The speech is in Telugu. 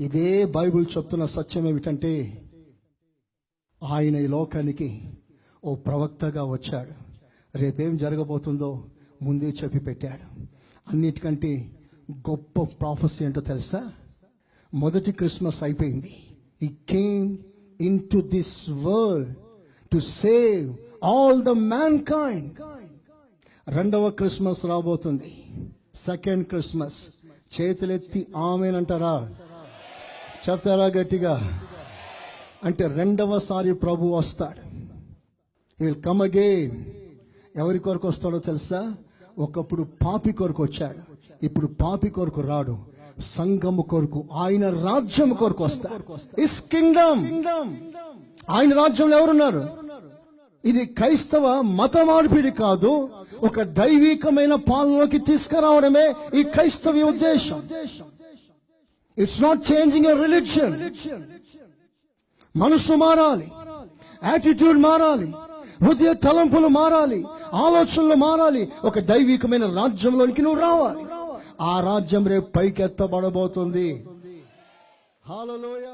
ఇదే బైబిల్ చెప్తున్న సత్యం ఏమిటంటే ఆయన ఈ లోకానికి ఓ ప్రవక్తగా వచ్చాడు. రేపేం జరగబోతుందో ముందే చెప్పి పెట్టాడు. అన్నిటికంటే గొప్ప ప్రాఫెసీ ఏంటో తెలుసా? మొదటి క్రిస్మస్ అయిపోయింది. He came into this world to save all the mankind రెండవ క్రిస్మస్ రాబోతుంది. సెకండ్ క్రిస్మస్ చేతులెత్తి ఆమెనంటారా? చెప్తారా గట్టిగా? అంటే రెండవసారి ప్రభు వస్తాడు. విల్ కమ్ అగైన్ ఎవరి కొరకు వస్తాడో తెలుసా? ఒకప్పుడు పాపి కొరకు వచ్చాడు. ఇప్పుడు పాపి కొరకు రాడు. సంఘము కొరకు ఆయన రాజ్యం కొరకు వస్తాడు. ఇస్ కింగ్డమ్ ఆయన రాజ్యంలో ఎవరున్నారు? ఇది క్రైస్తవ మత మార్పిడి కాదు. ఒక దైవికమైన పాలనలోకి తీసుకురావడమే ఈ క్రైస్తవ ఉద్దేశం. It's not changing a religion మనసు మారాలి. యాటిట్యూడ్ మారాలి. హృదయ తలంపులు మారాలి. ఆలోచనలు మారాలి. ఒక దైవికమైన రాజ్యంలోనికి నువ్వు రావాలి. ఆ రాజ్యం రేపు పైకెత్తబడబోతుంది. హాలలోయ